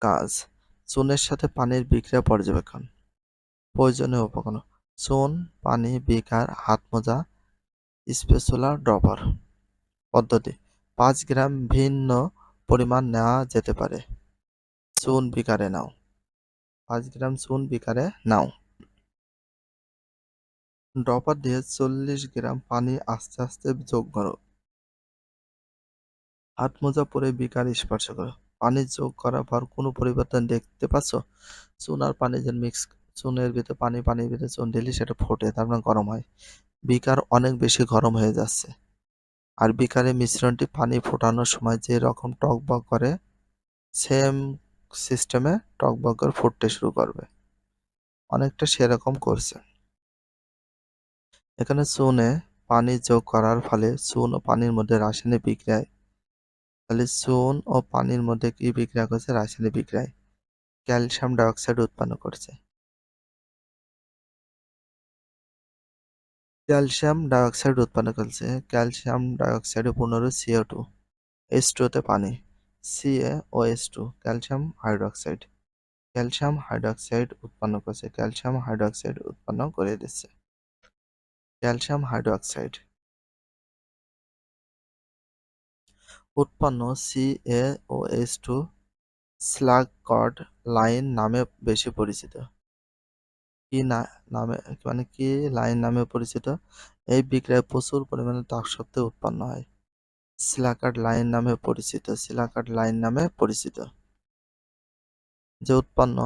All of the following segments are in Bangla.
কাজ। চুনের সাথে পানির বিক্রিয়া পর্যবেক্ষণ। প্রয়োজনীয় উপকরণ। চুন, পানি, বিকার, হাত মোজা স্পেসুলা ড্রপার। পদ্ধতি। পাঁচ গ্রাম ভিন্ন পরিমাণ নেওয়া যেতে পারে। চুন বিকারে নাও। পাঁচ গ্রাম চুন বিকারে নাও। ড্রপার দিয়ে চল্লিশ গ্রাম পানি আস্তে আস্তে যোগ করো। হাত মোজা পরে বিকার স্পর্শ করো। পানি যোগ করার পর কোনো পরিবর্তন দেখতে পাচ্ছ? চুন আর পানি যে মিক্স চুনের ভিতরে পানি, পানির ভিতরে চুন দিলে সেটা ফোটে, তার মানে গরম হয়। বিকার অনেক বেশি গরম হয়ে যাচ্ছে। আর বিকারে মিশ্রণটি পানি ফোটানোর সময় যে রকম টকবক করে সেম সিস্টেমে টকবক করে ফুটতে শুরু করবে। অনেকটা সেরকম করছে। এখানে চুনে পানি যোগ করার ফলে চুন ও পানির মধ্যে রাসায়নিক বিক্রিয়ায় তাহলে চুন ও পানির মধ্যে কি বিক্রিয়া করছে? রাসায়নিক বিক্রিয়ায় ক্যালসিয়াম ডাইঅক্সাইড উৎপন্ন করছে। ক্যালসিয়াম ডাইঅক্সাইড উৎপন্ন করছে। ক্যালসিয়াম ডাইঅক্সাইডে পনেরো সিও টু এস টুতে পানি। CA O S two calcium hydroxide. Calcium hydroxide উৎপন্ন করছে। ক্যালসিয়াম হাইড্রোক্সাইড উৎপন্ন করে দিচ্ছে। ক্যালসিয়াম হাইড্রোক্সাইড উৎপন্ন CA O S two slaked lime নামে বেশি পরিচিত। কি না, নামে মানে কি লাইন নামে পরিচিত? এই বিক্রিয়ায় প্রচুর পরিমাণে তাপশক্তি উৎপন্ন হয়। সিলাকাট লাইন নামে পরিচিত সিলাকাট লাইন নামে পরিচিত। যে উৎপন্ন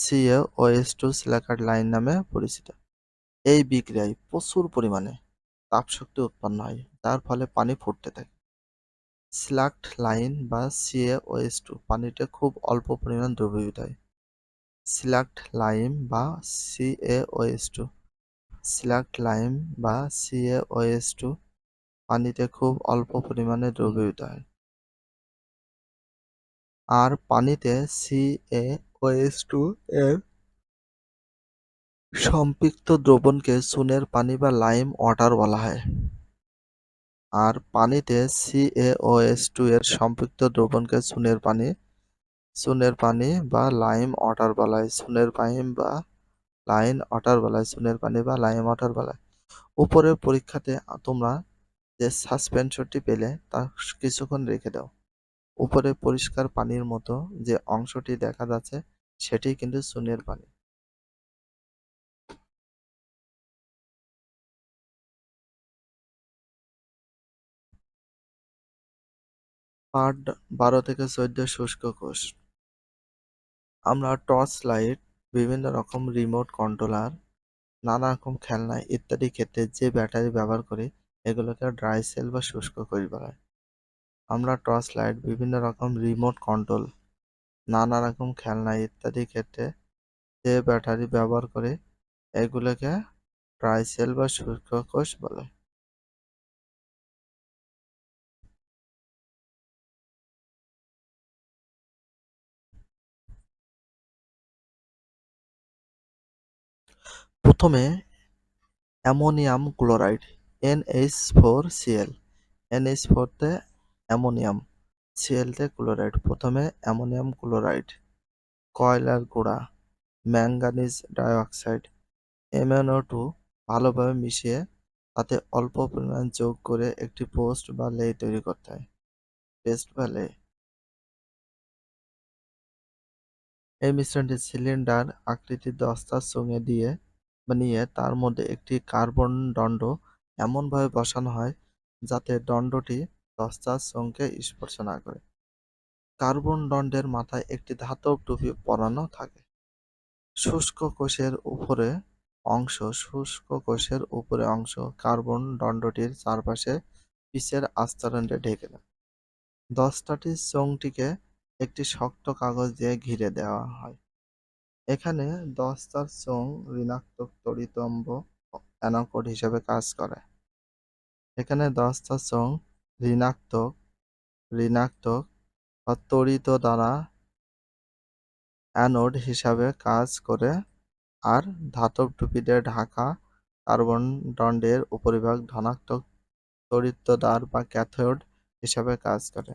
CA O S two slaked lime নামে পরিচিত। এই বিক্রিয়ায় প্রচুর পরিমাণে তাপশক্তি উৎপন্ন হয়, যার ফলে পানি ফুটতে থাকে। স্লাক্ট লাইন বা সিএ ও এস টু পানিতে খুব অল্প পরিমাণ দ্রবীভূত হয়। সিলাক্ট লাইম বা সিএওএস টু সিলাক্ট লাইম বা সিএওএস টু পানিতে খুব অল্প পরিমাণে দ্রবীভূত হয়। আর পানিতে সিএওএস টু এর সম্পৃক্ত দ্রবণকে চুনের পানি বা লাইম ওয়াটার বলা হয়। আর পানিতে সিএওএস টু এর সম্পৃক্ত দ্রবণকে চুনের পানি চুনের পানি বা লাইম ওয়াটার বলা হয় চুনের পানি বা লাইন ওয়াটার বলা হয় চুনের পানি বা লাইম ওয়াটার বলা হয় উপরের পরীক্ষাতে তোমরা যে সাসপেনশনটি পেলে তা কিছুক্ষণ রেখে দাও। উপরে পরিষ্কার পানির মতো যে অংশটি দেখা যাচ্ছে, সেটি কিন্তু চুনের পানি। পার্ট বারো থেকে চোদ্দ শুষ্ক কোষ। আমরা টর্চ লাইট, বিভিন্ন রকম রিমোট কন্ট্রোলার, নানা রকম খেলনা ইত্যাদি ক্ষেত্রে যে ব্যাটারি ব্যবহার করি, এগুলোকে ড্রাই সেল বা শুষ্ক কোষ বলা হয় আমরা টর্চ লাইট, বিভিন্ন রকম রিমোট কন্ট্রোল, নানা রকম খেলনা ইত্যাদি ক্ষেত্রে যে ব্যাটারি ব্যবহার করি, এগুলোকে ড্রাই সেল বা শুষ্ক কোষ বলে। প্রথমে ammonium chloride NH four CL NH ফোরতে ammonium সিএলতে chloride. প্রথমে অ্যামোনিয়াম ক্লোরাইড, কয়লার গুঁড়া ম্যাঙ্গানিজ ডাইঅক্সাইড, এমএনও টু ভালোভাবে মিশিয়ে তাতে অল্প পরিমাণ যোগ করে একটি পোস্ট বা লে তৈরি করতে হয়। পেস্ট বা লে। এই মিশ্রণটি সিলিন্ডার আকৃতির দস্তার সঙ্গে দিয়ে নিয়ে তার মধ্যে একটি কার্বন দণ্ড এমনভাবে বসানো হয় যাতে দণ্ডটি দস্তার চোঙকে স্পর্শ না করে। কার্বন দণ্ডের মাথায় একটি ধাতব টুপি পরানো থাকে। শুষ্ক কোষের উপরে অংশ, শুষ্ক কোষের উপরে অংশ কার্বন দণ্ডটির চারপাশে পিচের আস্তরণে ঢেকে দেয়। দস্তাটি চোঙটিকে একটি শক্ত কাগজ দিয়ে ঘিরে দেওয়া হয়। এখানে দস্তার চোঙ ঋণাত্মক তড়িতম্ব অ্যানোকোড হিসেবে কাজ করে। এখানে দস্তার চোঙ ঋণাত্মক ঋণাত্মক বা তড়িত দ্বারা অ্যানোড হিসাবে কাজ করে আর ধাতব টুপি দিয়ে ঢাকা কার্বন দণ্ডের উপরিভাগ ধনাত্মক তড়িৎদ্বার বা ক্যাথোড হিসাবে কাজ করে।